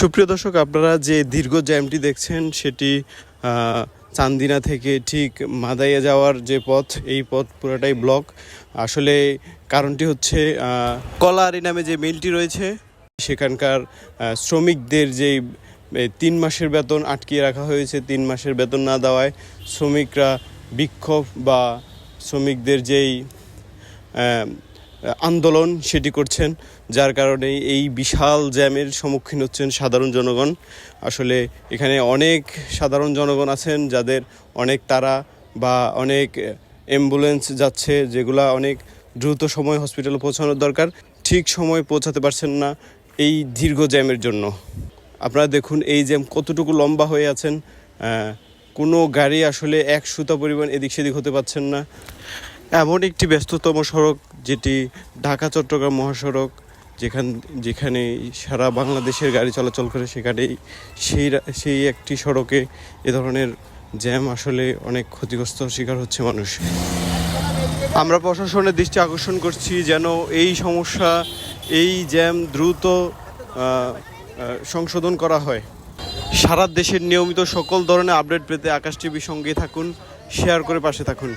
সুপ্রিয় দর্শক, আপনারা যে দীর্ঘ জ্যামটি দেখছেন, সেটি চান্দিনা থেকে ঠিক মাদাইয়া যাওয়ার যে পথ, এই পথ পুরোটাই ব্লক আসলে কারণটি হচ্ছে কলারি নামে যে মিলটি রয়েছে, সেখানকার শ্রমিকদের যেই তিন মাসের বেতন আটকিয়ে রাখা হয়েছে, তিন মাসের বেতন না দেওয়ায় শ্রমিকরা বিক্ষোভ বা শ্রমিকদের যেই আন্দোলন সেটি করছেন, যার কারণে এই বিশাল জ্যামের সম্মুখীন হচ্ছেন সাধারণ জনগণ। আসলে এখানে অনেক সাধারণ জনগণ আছেন, যাদের অনেক তারা বা অনেক অ্যাম্বুলেন্স যাচ্ছে, যেগুলা অনেক দ্রুত সময় হসপিটালে পৌঁছানোর দরকার। ঠিক সময় পৌঁছাতে পারছেন না এই দীর্ঘ জ্যামের জন্য। আপনারা দেখুন এই জ্যাম কতটুকু লম্বা হয়ে আছেন। কোনো গাড়ি আসলে এক সুতা পরিমাণ এদিক সেদিক হতে পারছেন না। এমন একটি ব্যস্ততম সড়ক যেটি ঢাকা, চট্টগ্রাম মহাসড়ক, যেখান, যেখানে সারা বাংলাদেশের গাড়ি চলাচল করে সেখানেই সেই সেই একটি সড়কে এ ধরনের জ্যাম আসলে অনেক ক্ষতিগ্রস্ত শিকার হচ্ছে মানুষ। আমরা প্রশাসনের দৃষ্টি আকর্ষণ করছি যেন এই সমস্যা, এই জ্যাম দ্রুত সংশোধন করা হয়। সারা দেশের নিয়মিত সকল ধরনের আপডেট পেতে আকাশ টিভির সঙ্গে থাকুন, শেয়ার করে পাশে থাকুন।